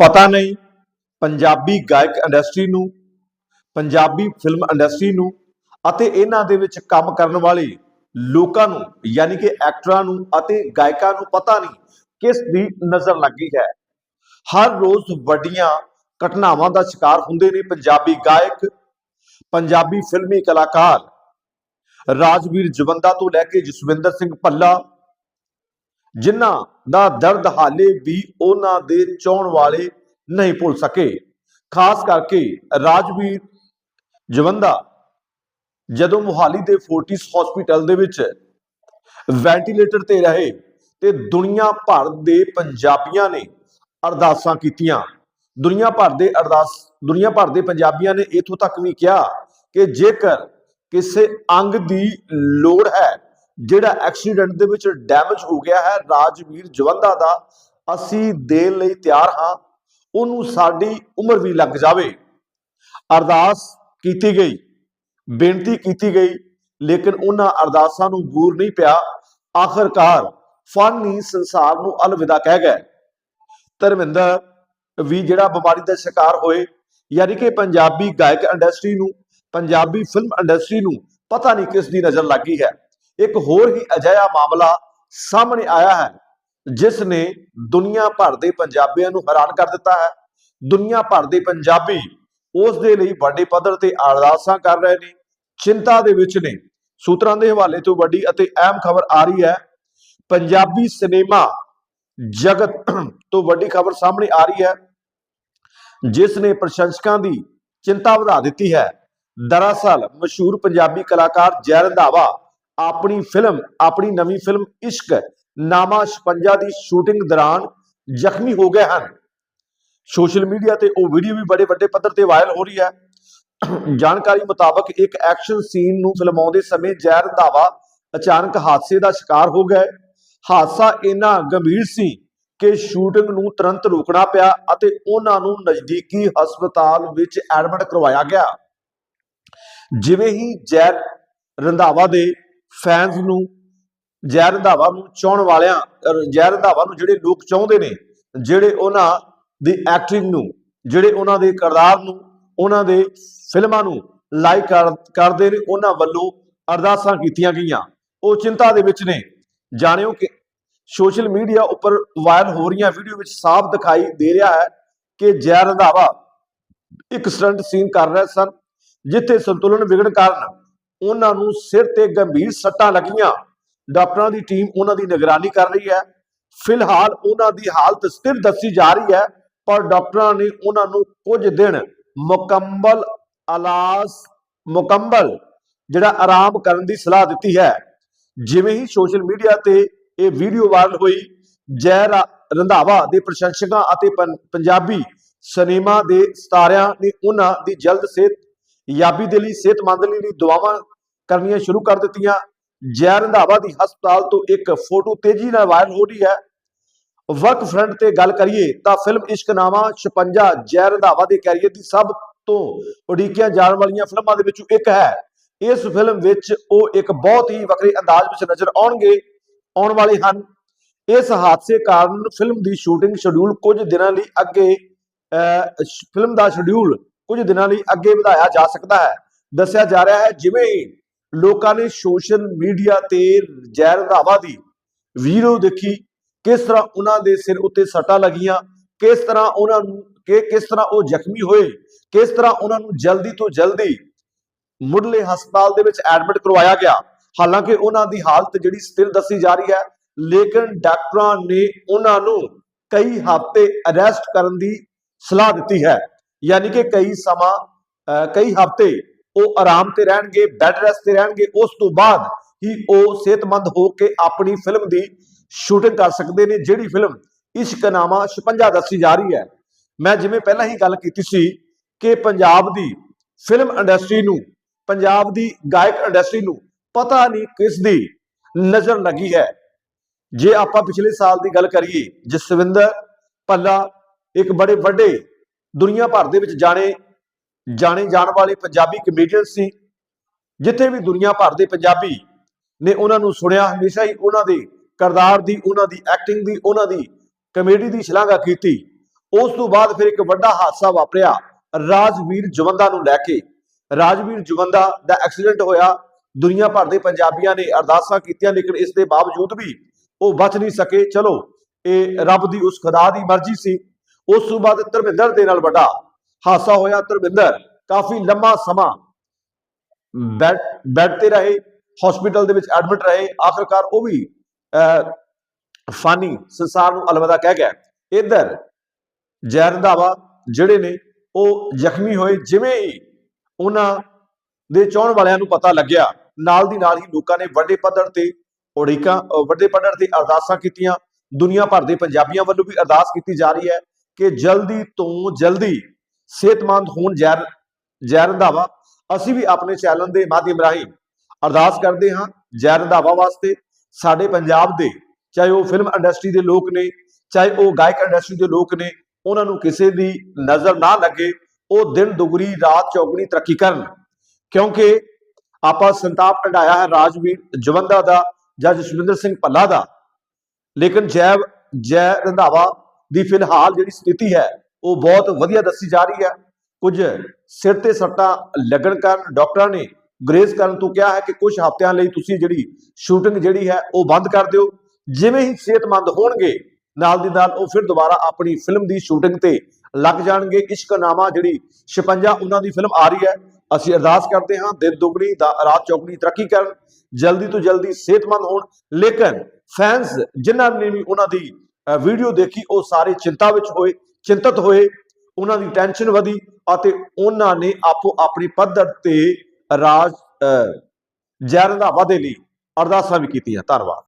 ਪਤਾ ਨਹੀਂ। ਪੰਜਾਬੀ ਗਾਇਕ ਇੰਡਸਟਰੀ ਨੂੰ, ਪੰਜਾਬੀ ਫਿਲਮ ਇੰਡਸਟਰੀ ਨੂੰ ਅਤੇ ਇਹਨਾਂ ਦੇ ਵਿੱਚ ਕੰਮ ਕਰਨ ਵਾਲੇ ਲੋਕਾਂ ਨੂੰ, ਯਾਨੀ ਕਿ ਐਕਟਰਾਂ ਨੂੰ ਅਤੇ ਗਾਇਕਾਂ ਨੂੰ ਪਤਾ ਨਹੀਂ ਕਿਸ ਦੀ ਨਜ਼ਰ ਲੱਗੀ ਹੈ। ਹਰ ਰੋਜ਼ ਵੱਡੀਆਂ ਘਟਨਾਵਾਂ ਦਾ ਸ਼ਿਕਾਰ ਹੁੰਦੇ ਨੇ ਪੰਜਾਬੀ ਗਾਇਕ, ਪੰਜਾਬੀ ਫਿਲਮੀ ਕਲਾਕਾਰ। ਰਾਜਵੀਰ ਜਵੰਦਾ ਤੋਂ ਲੈ ਕੇ ਜਸਵਿੰਦਰ ਸਿੰਘ ਭੱਲਾ ਜਿਨ੍ਹਾਂ ਦਾ ਦਰਦ ਹਾਲੇ ਵੀ ਉਹਨਾਂ ਦੇ ਚਾਹਣ ਵਾਲੇ ਨਹੀਂ ਭੁੱਲ ਸਕੇ। ਖਾਸ ਕਰਕੇ ਰਾਜਵੀਰ ਜਵੰਦਾ, ਜਦੋਂ ਮੁਹਾਲੀ ਦੇ ਫੋਰਟਿਸ ਹਸਪੀਟਲ ਦੇ ਵਿੱਚ ਵੈਂਟੀਲੇਟਰ ਤੇ ਰਹੇ ਤੇ ਦੁਨੀਆ ਭਰ ਦੇ ਪੰਜਾਬੀਆਂ ਨੇ ਅਰਦਾਸਾਂ ਕੀਤੀਆਂ। ਦੁਨੀਆ ਭਰ ਦੇ ਅਰਦਾਸ, ਦੁਨੀਆ ਭਰ ਦੇ ਪੰਜਾਬੀਆਂ ਨੇ ਇਥੋਂ ਤੱਕ ਵੀ ਕਿਹਾ ਕਿ ਜੇਕਰ ਕਿਸੇ ਅੰਗ ਦੀ ਲੋੜ ਹੈ ਜਿਹੜਾ ਐਕਸੀਡੈਂਟ ਦੇ ਵਿੱਚ ਡੈਮੇਜ ਹੋ ਗਿਆ ਹੈ ਰਾਜਵੀਰ ਜਵੰਦਾ ਦਾ, ਅਸੀਂ ਦੇਣ ਲਈ ਤਿਆਰ ਹਾਂ, ਉਹਨੂੰ ਸਾਡੀ ਉਮਰ ਵੀ ਲੱਗ ਜਾਵੇ। ਅਰਦਾਸ ਕੀਤੀ ਗਈ, ਬੇਨਤੀ ਕੀਤੀ ਗਈ, ਲੇਕਿਨ ਉਹਨਾਂ ਅਰਦਾਸਾਂ ਨੂੰ ਬੂਰ ਨਹੀਂ ਪਿਆ। ਆਖਰਕਾਰ ਫਾਨੀ ਸੰਸਾਰ ਨੂੰ ਅਲਵਿਦਾ ਕਹਿ ਗਏ। ਧਰਮਿੰਦਰ ਵੀ ਜਿਹੜਾ ਬਿਮਾਰੀ ਦਾ ਸ਼ਿਕਾਰ ਹੋਏ, ਯਾਨੀ ਕਿ ਪੰਜਾਬੀ ਗਾਇਕ ਇੰਡਸਟਰੀ ਨੂੰ, ਪੰਜਾਬੀ ਫਿਲਮ ਇੰਡਸਟਰੀ ਨੂੰ ਪਤਾ ਨਹੀਂ ਕਿਸ ਦੀ ਨਜ਼ਰ ਲੱਗੀ ਹੈ। ਇੱਕ ਹੋਰ ਹੀ ਅਜਿਹਾ ਮਾਮਲਾ ਸਾਹਮਣੇ ਆਇਆ ਹੈ, ਜਿਸ ਨੇ ਦੁਨੀਆ ਭਰ ਦੇ ਪੰਜਾਬੀਆਂ ਨੂੰ ਹੈਰਾਨ ਕਰ ਦਿੱਤਾ ਹੈ। ਦੁਨੀਆ ਭਰ ਦੇ ਪੰਜਾਬੀ ਉਸ ਦੇ ਲਈ ਵੱਡੇ ਪੱਧਰ ਤੇ ਅਰਦਾਸਾਂ ਕਰ ਰਹੇ ਨੇ, ਚਿੰਤਾ ਦੇ ਵਿੱਚ ਨੇ। ਸੂਤਰਾਂ ਦੇ ਹਵਾਲੇ ਤੋਂ ਵੱਡੀ ਅਤੇ ਅਹਿਮ ਖਬਰ ਆ ਰਹੀ ਹੈ, ਪੰਜਾਬੀ ਸਿਨੇਮਾ ਜਗਤ ਤੋਂ ਵੱਡੀ ਖਬਰ ਸਾਹਮਣੇ ਆ ਰਹੀ ਹੈ, ਜਿਸ ਨੇ ਪ੍ਰਸ਼ੰਸਕਾਂ ਦੀ ਚਿੰਤਾ ਵਧਾ ਦਿੱਤੀ ਹੈ। ਦਰਅਸਲ ਮਸ਼ਹੂਰ ਪੰਜਾਬੀ ਕਲਾਕਾਰ ਜੈ ਰੰਧਾਵਾ ਆਪਣੀ ਫਿਲਮ, ਆਪਣੀ ਨਵੀਂ ਫਿਲਮ ਇਸ਼ਕ ਨਾਮਾ 56 ਦੀ ਸ਼ੂਟਿੰਗ ਦੌਰਾਨ ਜ਼ਖਮੀ ਹੋ ਗਏ ਹਨ। ਸੋਸ਼ਲ ਮੀਡੀਆ ਤੇ ਉਹ ਵੀਡੀਓ ਵੀ ਬੜੇ ਵੱਡੇ ਪੱਧਰ ਤੇ ਵਾਇਰਲ ਹੋ ਰਹੀ ਹੈ। ਜਾਣਕਾਰੀ ਮੁਤਾਬਕ ਇੱਕ ਐਕਸ਼ਨ ਸੀਨ ਨੂੰ ਫਿਲਮਾਉਂਦੇ ਸਮੇਂ ਜੈ ਰੰਧਾਵਾ ਅਚਾਨਕ ਹਾਦਸੇ ਦਾ ਸ਼ਿਕਾਰ ਹੋ ਗਏ ਹਾਦਸਾ ਇੰਨਾ ਗੰਭੀਰ ਸੀ ਕਿ ਸ਼ੂਟਿੰਗ ਨੂੰ ਤੁਰੰਤ ਰੋਕਣਾ ਪਿਆ ਅਤੇ ਉਹਨਾਂ ਨੂੰ ਨਜ਼ਦੀਕੀ ਹਸਪਤਾਲ ਵਿੱਚ ਐਡਮਿਟ ਕਰਵਾਇਆ ਗਿਆ। ਜਿਵੇਂ ਹੀ ਜੈ ਰੰਧਾਵਾ ਦੇ ਫੈਨਸ ਨੂੰ ਜੈ ਰੰਧਾਵਾ ਨੂੰ ਚਾਹਣ ਵਾਲਿਆਂ ਅਰ ਜੈ ਨੂੰ ਜਿਹੜੇ ਲੋਕ ਚਾਹੁੰਦੇ ਨੇ, ਜਿਹੜੇ ਉਹਨਾਂ ਦੀ ਐਕਟਿੰਗ ਨੂੰ, ਜਿਹੜੇ ਉਹਨਾਂ ਦੇ ਕਿਰਦਾਰ ਨੂੰ, ਉਹਨਾਂ ਦੇ ਫਿਲਮਾਂ ਨੂੰ ਲਾਈਕ ਕਰਦੇ ਨੇ, ਉਹਨਾਂ ਵੱਲੋਂ ਅਰਦਾਸਾਂ ਕੀਤੀਆਂ ਗਈਆਂ। ਉਹ ਚਿੰਤਾ ਦੇ ਵਿੱਚ ਨੇ। ਜਾਣਿਓ ਕਿ ਸੋਸ਼ਲ ਮੀਡੀਆ ਉੱਪਰ ਵਾਇਰਲ ਹੋ ਰਹੀਆਂ ਵੀਡੀਓ ਵਿੱਚ ਸਾਫ਼ ਦਿਖਾਈ ਦੇ ਰਿਹਾ ਹੈ ਕਿ ਜੈ ਰੰਧਾਵਾ ਇੱਕ ਸਟੰਟ ਸੀਨ ਕਰ ਰਹੇ ਸਨ, ਜਿੱਥੇ ਸੰਤੁਲਨ ਵਿਗੜਨ ਕਾਰਨ ਉਹਨਾਂ ਨੂੰ ਸਿਰ ਤੇ ਗੰਭੀਰ ਸੱਟਾਂ ਲੱਗੀਆਂ। ਡਾਕਟਰਾਂ ਦੀ ਟੀਮ ਉਹਨਾਂ ਦੀ ਨਿਗਰਾਨੀ ਕਰ ਰਹੀ ਹੈ। ਫਿਲਹਾਲ ਉਹਨਾਂ ਦੀ ਹਾਲਤ ਸਥਿਰ ਦੱਸੀ ਜਾ ਰਹੀ ਹੈ, ਪਰ ਡਾਕਟਰਾਂ ਨੇ ਉਹਨਾਂ ਨੂੰ ਕੁਝ ਦਿਨ ਮੁਕੰਮਲ ਇਲਾਜ, ਮੁਕੰਮਲ ਜਿਹੜਾ ਆਰਾਮ ਕਰਨ ਦੀ ਸਲਾਹ ਦਿੱਤੀ ਹੈ। ਜਿਵੇਂ ਹੀ ਸੋਸ਼ਲ ਮੀਡੀਆ ਤੇ ਇਹ ਵੀਡੀਓ ਵਾਇਰਲ ਹੋਈ ਜੈ ਰੰਧਾਵਾ ਦੇ ਪ੍ਰਸ਼ੰਸਕਾਂ ਅਤੇ ਪੰਜਾਬੀ ਸਿਨੇਮਾ ਦੇ ਸਤਾਰਿਆਂ ਨੇ ਉਹਨਾਂ ਦੀ ਜਲਦ ਸਿਹਤ, ਯਾਬੀ ਦੇ ਲਈ ਸਿਹਤਮੰਦ ਲਈ ਦੁਆਵਾਂ ਕਰਨੀਆਂ ਸ਼ੁਰੂ ਕਰ ਦਿੱਤੀਆਂ। ਜੈ ਰੰਧਾਵਾ ਦੀ ਹਸਪਤਾਲ ਤੋਂ ਇੱਕ ਫੋਟੋ ਤੇਜ਼ੀ ਨਾਲ ਵਾਇਰਲ ਹੋ ਰਹੀ ਹੈ। ਵਰਕ ਫਰੰਟ ਤੇ ਗੱਲ ਕਰੀਏ ਤਾਂ ਫਿਲਮ ਇਸ਼ਕਨਾਮਾ 56 ਜੈ ਰੰਧਾਵਾ ਦੇ ਕੈਰੀਅਰ ਦੀ ਸਭ ਤੋਂ ਉਡੀਕੀਆਂ ਜਾਣ ਵਾਲੀਆਂ ਫਿਲਮਾਂ ਦੇ ਵਿੱਚੋਂ ਇੱਕ ਹੈ। ਇਸ ਫਿਲਮ ਵਿੱਚ ਉਹ ਇੱਕ ਬਹੁਤ ਹੀ ਵੱਖਰੇ ਅੰਦਾਜ਼ ਵਿੱਚ ਨਜ਼ਰ ਆਉਣਗੇ ਆਉਣ ਵਾਲੇ ਹਨ। ਇਸ ਹਾਦਸੇ ਕਾਰਨ ਫਿਲਮ ਦੀ ਸ਼ੂਟਿੰਗ ਸ਼ਡਿਊਲ ਕੁਝ ਦਿਨਾਂ ਲਈ ਅੱਗੇ ਅਹ, ਫਿਲਮ ਦਾ ਸ਼ਡਿਊਲ ਕੁਝ ਦਿਨਾਂ ਲਈ ਅੱਗੇ ਵਧਾਇਆ ਜਾ ਸਕਦਾ ਹੈ। ਦੱਸਿਆ ਜਾ ਰਿਹਾ ਹੈ ਜਿਵੇਂ ਲੋਕਾਂ ਨੇ ਸੋਸ਼ਲ ਮੀਡੀਆ ਤੇ ਜੈ ਰੰਧਾਵਾ ਦੀ ਵੀਡੀਓ ਦੇਖੀ। ਕਿਸ ਤਰ੍ਹਾਂ ਉਹਨਾਂ ਦੇ ਸਿਰ ਉੱਤੇ ਸੱਟਾਂ ਲੱਗੀਆਂ ਕਿਸ ਤਰ੍ਹਾਂ ਉਹਨਾਂ ਨੂੰ ਕਿ ਕਿਸ ਤਰ੍ਹਾਂ ਉਹ ਜ਼ਖਮੀ ਹੋਏ ਕਿਸ ਤਰ੍ਹਾਂ ਉਹਨਾਂ ਨੂੰ ਜਲਦੀ ਤੋਂ ਜਲਦੀ ਮੁੱਢਲੇ ਹਸਪਤਾਲ ਦੇ ਵਿੱਚ ਐਡਮਿਟ ਕਰਵਾਇਆ ਗਿਆ। ਹਾਲਾਂਕਿ ਉਹਨਾਂ ਦੀ ਹਾਲਤ ਜਿਹੜੀ ਸਥਿਰ ਦੱਸੀ ਜਾ ਰਹੀ ਹੈ ਲੇਕਿਨ ਡਾਕਟਰਾਂ ਨੇ ਉਹਨਾਂ ਨੂੰ ਕਈ ਹਫ਼ਤੇ ਅਰੈਸਟ ਕਰਨ ਦੀ ਸਲਾਹ ਦਿੱਤੀ ਹੈ। ਯਾਨੀ ਕਿ ਕਈ ਸਮਾਂ ਅਹ, ਕਈ ਹਫ਼ਤੇ ਉਹ ਆਰਾਮ ਤੇ ਰਹਿਣਗੇ ਬੈੱਡ ਰੈਸਟ ਤੇ ਰਹਿਣਗੇ, ਉਸ ਤੋਂ ਬਾਅਦ ਹੀ ਉਹ ਸਿਹਤਮੰਦ ਹੋ ਕੇ ਆਪਣੀ ਫਿਲਮ ਦੀ ਸ਼ੂਟਿੰਗ ਕਰ ਸਕਦੇ ਨੇ, ਜਿਹੜੀ ਫਿਲਮ ਇਸ਼ਕਨਾਮਾ 56 ਦੱਸੀ ਜਾ ਰਹੀ ਹੈ। ਮੈਂ ਜਿਵੇਂ ਪਹਿਲਾਂ ਹੀ ਗੱਲ ਕੀਤੀ ਸੀ ਕਿ ਪੰਜਾਬ ਦੀ ਫਿਲਮ ਇੰਡਸਟਰੀ ਨੂੰ, ਪੰਜਾਬ ਦੀ ਗਾਇਕ ਇੰਡਸਟਰੀ ਨੂੰ ਪਤਾ ਨਹੀਂ ਕਿਸ ਦੀ ਨਜ਼ਰ ਲੱਗੀ ਹੈ। ਜੇ ਆਪਾਂ ਪਿਛਲੇ ਸਾਲ ਦੀ ਗੱਲ ਕਰੀਏ, ਜਸਵਿੰਦਰ ਭੱਲਾ ਇੱਕ ਬੜੇ ਵੱਡੇ ਦੁਨੀਆ ਭਰ ਦੇ ਵਿੱਚ ਜਾਣੇ ਜਾਣੇ ਜਾਣ ਵਾਲੇ ਪੰਜਾਬੀ ਕਮੇਡੀਅਨ ਸੀ। ਜਿੱਥੇ ਵੀ ਦੁਨੀਆ ਭਰ ਦੇ ਪੰਜਾਬੀ ਨੇ ਉਹਨਾਂ ਨੂੰ ਸੁਣਿਆ, ਹਮੇਸ਼ਾ ਹੀ ਉਹਨਾਂ ਦੇ ਕਿਰਦਾਰ ਦੀ, ਉਹਨਾਂ ਦੀ ਐਕਟਿੰਗ ਦੀ, ਉਹਨਾਂ ਦੀ ਕਮੇਡੀ ਦੀ ਸ਼ਲਾਘਾ ਕੀਤੀ। ਉਸ ਤੋਂ ਬਾਅਦ ਫਿਰ ਇੱਕ ਵੱਡਾ ਹਾਦਸਾ ਵਾਪਰਿਆ, ਰਾਜਵੀਰ ਜਵੰਦਾ ਨੂੰ ਲੈ ਕੇ। ਰਾਜਵੀਰ ਜਵੰਦਾ ਦਾ ਐਕਸੀਡੈਂਟ ਹੋਇਆ। ਦੁਨੀਆ ਭਰ ਦੇ ਪੰਜਾਬੀਆਂ ਨੇ ਅਰਦਾਸਾਂ ਕੀਤੀਆਂ, ਲੇਕਿਨ ਇਸ ਦੇ ਬਾਵਜੂਦ ਵੀ ਉਹ ਬਚ ਨਹੀਂ ਸਕੇ। ਚਲੋ, ਇਹ ਰੱਬ ਦੀ ਉਸ ਖੁਦਾ ਦੀ ਮਰਜ਼ੀ ਸੀ। ਉਸ ਤੋਂ ਬਾਅਦ ਧਰਮਿੰਦਰ ਦੇ ਨਾਲ ਵੱਡਾ ਹਾਦਸਾ ਹੋਇਆ ਧਰਮਿੰਦਰ ਕਾਫੀ ਲੰਮਾ ਸਮਾਂ ਬੈੱਡ ਬੈੱਡ ਤੇ ਰਹੇ ਹਸਪੀਟਲ ਦੇ ਵਿੱਚ ਐਡਮਿਟ ਰਹੇ ਆਖਰਕਾਰ ਉਹ ਵੀ ਫਾਨੀ ਸੰਸਾਰ ਨੂੰ ਅਲਵਿਦਾ ਕਹਿ ਗਿਆ। ਇਧਰ ਜੈ ਰੰਧਾਵਾ ਜਿਹੜੇ ਨੇ ਉਹ ਜ਼ਖਮੀ ਹੋਏ ਜਿਵੇਂ ਹੀ ਉਹਨਾਂ ਦੇ ਚਾਹਣ ਵਾਲਿਆਂ ਨੂੰ ਪਤਾ ਲੱਗਿਆ ਨਾਲ ਦੀ ਨਾਲ ਹੀ ਲੋਕਾਂ ਨੇ ਵੱਡੇ ਪੱਧਰ ਤੇ ਅਹ ਵੱਡੇ ਪੱਧਰ ਤੇ ਅਰਦਾਸਾਂ ਕੀਤੀਆਂ। ਦੁਨੀਆ ਭਰ ਦੇ ਪੰਜਾਬੀਆਂ ਵੱਲੋਂ ਵੀ ਅਰਦਾਸ ਕੀਤੀ ਜਾ ਰਹੀ ਹੈ ਕਿ ਜਲਦੀ ਤੋਂ ਜਲਦੀ ਸਿਹਤਮੰਦ ਹੋਣ ਜੈ ਜੈ ਰੰਧਾਵਾ ਅਸੀਂ ਵੀ ਆਪਣੇ ਚੈਨਲ ਦੇ ਮਾਧਿਅਮ ਰਾਹੀਂ ਅਰਦਾਸ ਕਰਦੇ ਹਾਂ ਜੈ ਰੰਧਾਵਾ ਵਾਸਤੇ। ਸਾਡੇ ਪੰਜਾਬ ਦੇ, ਚਾਹੇ ਉਹ ਫਿਲਮ ਇੰਡਸਟਰੀ ਦੇ ਲੋਕ ਨੇ, ਚਾਹੇ ਉਹ ਗਾਇਕ ਇੰਡਸਟਰੀ ਦੇ ਲੋਕ ਨੇ, ਉਹਨਾਂ ਨੂੰ ਕਿਸੇ ਦੀ ਨਜ਼ਰ ਨਾ ਲੱਗੇ। ਉਹ ਦਿਨ ਦੁਗਰੀ, ਰਾਤ ਚੌਗਣੀ ਤਰੱਕੀ ਕਰਨ। ਕਿਉਂਕਿ ਆਪਾਂ ਸੰਤਾਪ ਢਾਇਆ ਹੈ ਰਾਜਵੀਰ ਜਵੰਦਾ ਦਾ ਜਾਂ ਜਸਵਿੰਦਰ ਸਿੰਘ ਭੱਲਾ ਦਾ। ਲੇਕਿਨ ਜੈ ਜੈ ਰੰਧਾਵਾ ਦੀ ਫਿਲਹਾਲ ਜਿਹੜੀ ਸਥਿਤੀ ਹੈ ਉਹ ਬਹੁਤ ਵਧੀਆ ਦੱਸੀ ਜਾ ਰਹੀ ਹੈ। ਕੁਝ ਸਿਰ ਤੇ ਸੱਟਾਂ ਲੱਗਣ ਕਾਰਨ ਡਾਕਟਰਾਂ ਨੇ ਗ੍ਰੇਸ ਕਰਨ ਤੋਂ ਕਿਹਾ ਹੈ ਕਿ ਕੁਝ ਹਫ਼ਤਿਆਂ ਲਈ ਤੁਸੀਂ ਜਿਹੜੀ ਸ਼ੂਟਿੰਗ ਜਿਹੜੀ ਹੈ ਉਹ ਬੰਦ ਕਰ ਦਿਓ। ਜਿਵੇਂ ਹੀ ਸਿਹਤਮੰਦ ਹੋਣਗੇ, ਨਾਲ ਦੀ ਨਾਲ ਉਹ ਫਿਰ ਦੁਬਾਰਾ ਆਪਣੀ ਫਿਲਮ ਦੀ ਸ਼ੂਟਿੰਗ ਤੇ ਲੱਗ ਜਾਣਗੇ। ਇਸ਼ਕਨਾਮਾ ਜਿਹੜੀ 56 ਉਹਨਾਂ ਦੀ ਫਿਲਮ ਆ ਰਹੀ ਹੈ। ਅਸੀਂ ਅਰਦਾਸ ਕਰਦੇ ਹਾਂ, ਦਿਨ ਦੁਗਣੀ ਦਾ, ਰਾਤ ਚੌਗਣੀ ਤਰੱਕੀ ਕਰਨ, ਜਲਦੀ ਤੋਂ ਜਲਦੀ ਸਿਹਤਮੰਦ ਹੋਣ। ਲੇਕਿਨ ਫੈਨਸ ਜਿਨ੍ਹਾਂ ਨੇ ਵੀ ਉਹਨਾਂ ਦੀ ਵੀਡੀਓ ਦੇਖੀ, ਉਹ ਸਾਰੇ ਚਿੰਤਾ ਵਿੱਚ ਹੋਏ। ਚਿੰਤਤ ਹੋਏ ਉਹਨਾਂ ਦੀ ਟੈਨਸ਼ਨ ਵਧੀ ਅਤੇ ਉਹਨਾਂ ਨੇ ਆਪੋ ਆਪਣੀ ਪੱਧਰ ਤੇ ਰਾਜ ਅਹ, ਜੈ ਰੰਧਾਵਾ ਦੇ ਲਈ ਅਰਦਾਸਾਂ ਵੀ ਕੀਤੀਆਂ। ਧੰਨਵਾਦ।